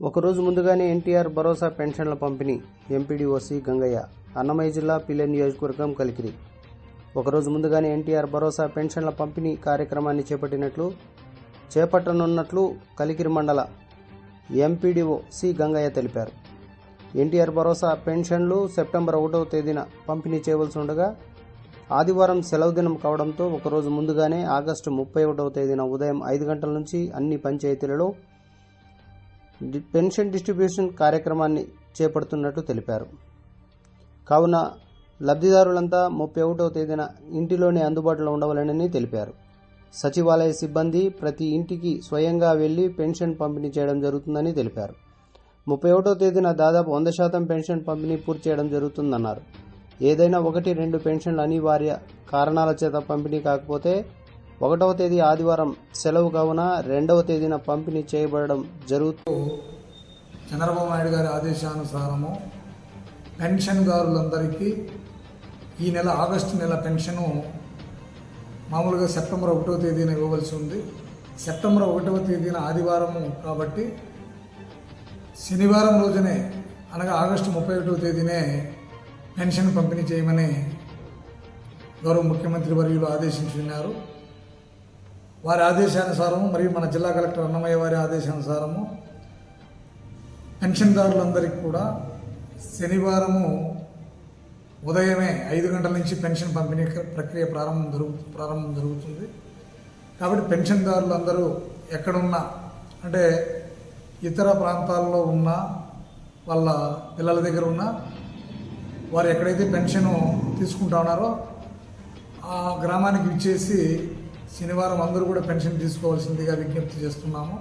ఒకరోజు ముందుగానే ఎన్టీఆర్ భరోసా పెన్షన్ల పంపిణీ ఎంపీడీఓసీ గంగయ్య అన్నమయ్య జిల్లా పిల్లె నియోజకవర్గం కలికిరి. ఒకరోజు ముందుగానే ఎన్టీఆర్ భరోసా పెన్షన్ల పంపిణీ కార్యక్రమాన్ని చేపట్టినట్లు చేపట్టనున్నట్లు కలికిరి మండల ఎంపీడీఓ సి గంగయ్య తెలిపారు. ఎన్టీఆర్ భరోసా పెన్షన్లు సెప్టెంబర్ ఒకటవ తేదీన పంపిణీ చేయవలసి ఉండగా ఆదివారం సెలవు దినం కావడంతో ఒకరోజు ముందుగానే ఆగస్టు ముప్పై ఒకటవ తేదీన ఉదయం ఐదు గంటల నుంచి అన్ని పంచాయతీలలో పెన్షన్ డిస్ట్రిబ్యూషన్ కార్యక్రమాన్ని చేపడుతున్నట్టు తెలిపారు. కావున లబ్ధిదారులంతా ముప్పై ఒకటవ తేదీన ఇంటిలోనే అందుబాటులో ఉండవాలని తెలిపారు. సచివాలయ సిబ్బంది ప్రతి ఇంటికి స్వయంగా వెళ్ళి పెన్షన్ పంపిణీ చేయడం జరుగుతుందని తెలిపారు. ముప్పై ఒకటో తేదీన దాదాపు వంద శాతం పెన్షన్ పంపిణీ పూర్తి చేయడం జరుగుతుందన్నారు. ఏదైనా ఒకటి రెండు పెన్షన్లు అనివార్య కారణాల చేత పంపిణీ కాకపోతే ఒకటవ తేదీ ఆదివారం సెలవు కావున రెండవ తేదీన పంపిణీ చేయబడడం జరుగుతూ చంద్రబాబు నాయుడు గారి ఆదేశానుసారము పెన్షన్దారులందరికీ ఈ నెల ఆగస్టు నెల పెన్షను మామూలుగా సెప్టెంబర్ ఒకటవ తేదీన ఇవ్వవలసి ఉంది. సెప్టెంబర్ ఒకటవ తేదీన ఆదివారము కాబట్టి శనివారం రోజునే అనగా ఆగస్టు ముప్పై ఒకటవ తేదీనే పెన్షన్ పంపిణీ చేయమని గౌరవ ముఖ్యమంత్రి వర్యులు ఆదేశించున్నారు. వారి ఆదేశానుసారము మరియు మన జిల్లా కలెక్టర్ అన్నమయ్య వారి ఆదేశానుసారము పెన్షన్దారులందరికీ కూడా శనివారము ఉదయమే ఐదు గంటల నుంచి పెన్షన్ పంపిణీ ప్రక్రియ ప్రారంభం జరుగు ప్రారంభం జరుగుతుంది. కాబట్టి పెన్షన్దారులందరూ ఎక్కడున్నా అంటే ఇతర ప్రాంతాల్లో ఉన్న వాళ్ళ పిల్లల దగ్గర ఉన్న వారు ఎక్కడైతే పెన్షన్ తీసుకుంటా ఉన్నారో ఆ గ్రామానికి ఇచ్చేసి శనివారం అందరూ కూడా పెన్షన్ తీసుకోవాల్సిందిగా విజ్ఞప్తి చేస్తున్నాము.